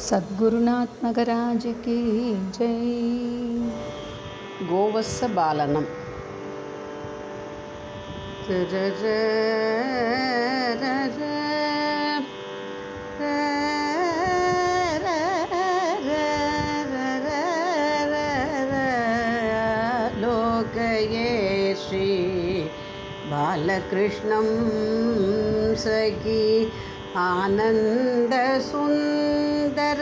सद्गुरुनात्मकराजकी जय। गोवत्सबालनं लोकये श्री बालकृष्णं सखी आनन्दसुन्दर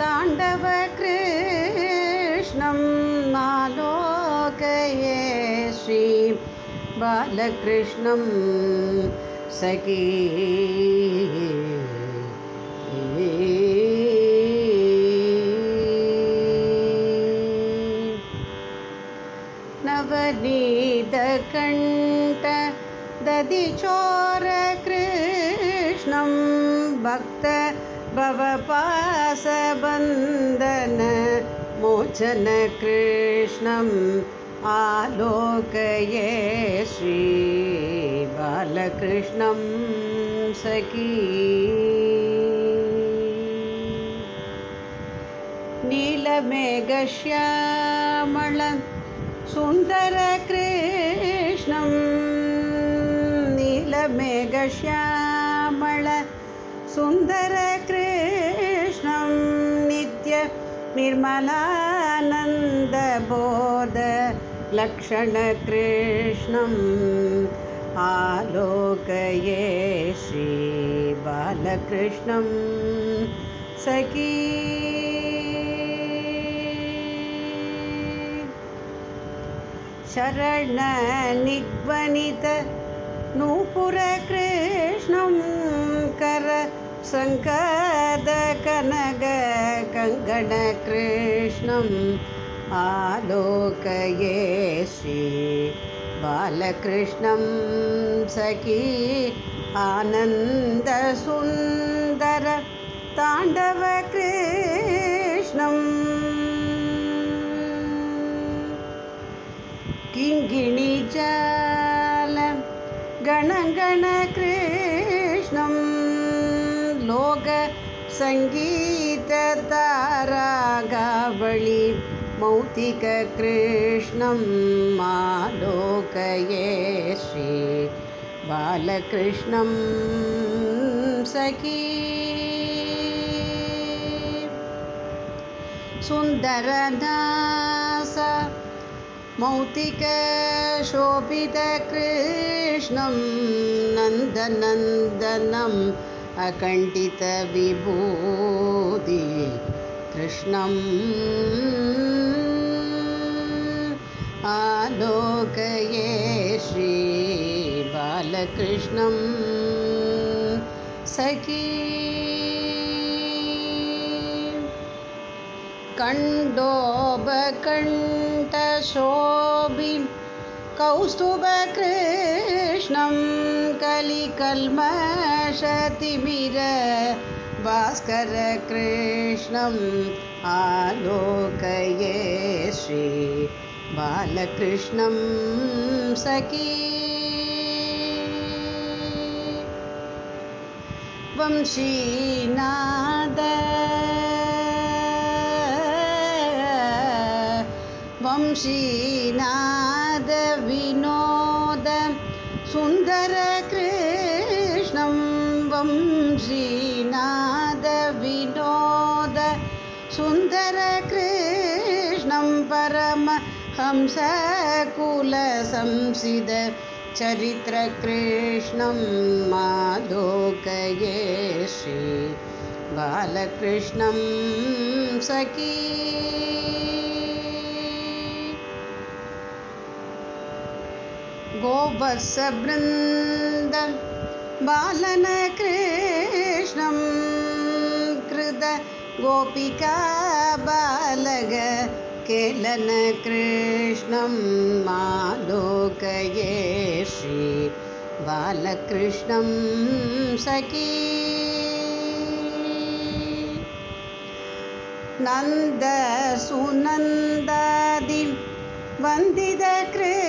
ताण्डवकृष्णं मालोकये श्री बालकृष्णं सखी। नवनीतकण्ठ दधिचोरकृष्णं भक्त भवपासबन्धन मोचनकृष्णम् आलोकये श्रीबालकृष्णं सखी। नीलमेघश्यामळ सुन्दरकृष्णं नीलमेघश्यामळ सुन्दरकृष्णं नित्य निर्मलानन्दबोध लक्षणकृष्णम् आलोकये श्रीबालकृष्णं सखी। शरणनिग्वनित नूपुरकृष्णं कर सङ्कदकनगकङ्गणकृष्णम् आलोकये श्री बालकृष्णं सखी आनन्दसुन्दर ताण्डवकृष्णम्। किङ्गिणिजाल गणगणकृष्णं लोकसङ्गीततारागावळि मौक्तिककृष्णं मालोकये श्री बालकृष्णं सखी। सुन्दरदास मौक्तिकशोभितकृष्णं नन्दनन्दनम् अकण्ठितविभूति कृष्णम् आलोकये श्रीबालकृष्णं सखी कण्डोबकण्ठशोभि कौस्तुभकृष्णं कलिकल्मषतिमिर भास्करकृष्णम् आलोकये श्री बालकृष्णं सखी। वंशीनाद वंशीनादविनोद सुन्दरकृष्णं वंशीनादविनोद सुन्दरकृष्णं परमहंसकुलसंसिद चरित्रकृष्णं मालोकये श्री बालकृष्णं सखी गोवत्सवृन्द बालनकृष्णं कृत गोपिका बालग केलनकृष्णं मालोकये श्री बालकृष्णं सखी। नन्दसुनन्दादि वन्दितकृष्णं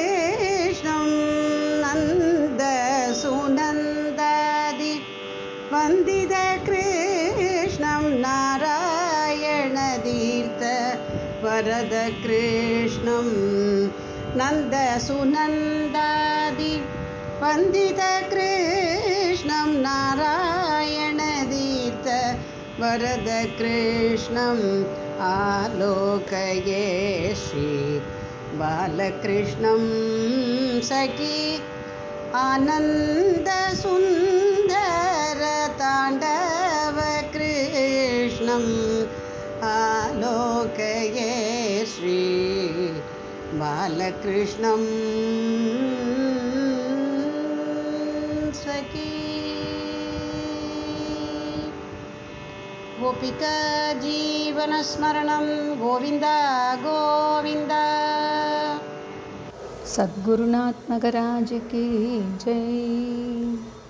वरदकृष्णं नन्दसुनन्दादि वन्दितकृष्णं नारायणदीर्थ वरदकृष्णम् आलोकये श्री बालकृष्णं सखी आनन्दसुन्दरताण्डवकृष्णम् आलोकये श्री बालकृष्णं सखी। गोपिका जीवनस्मरणं गोविन्द गोविन्द। सद्गुरुनाथ नगराज की जय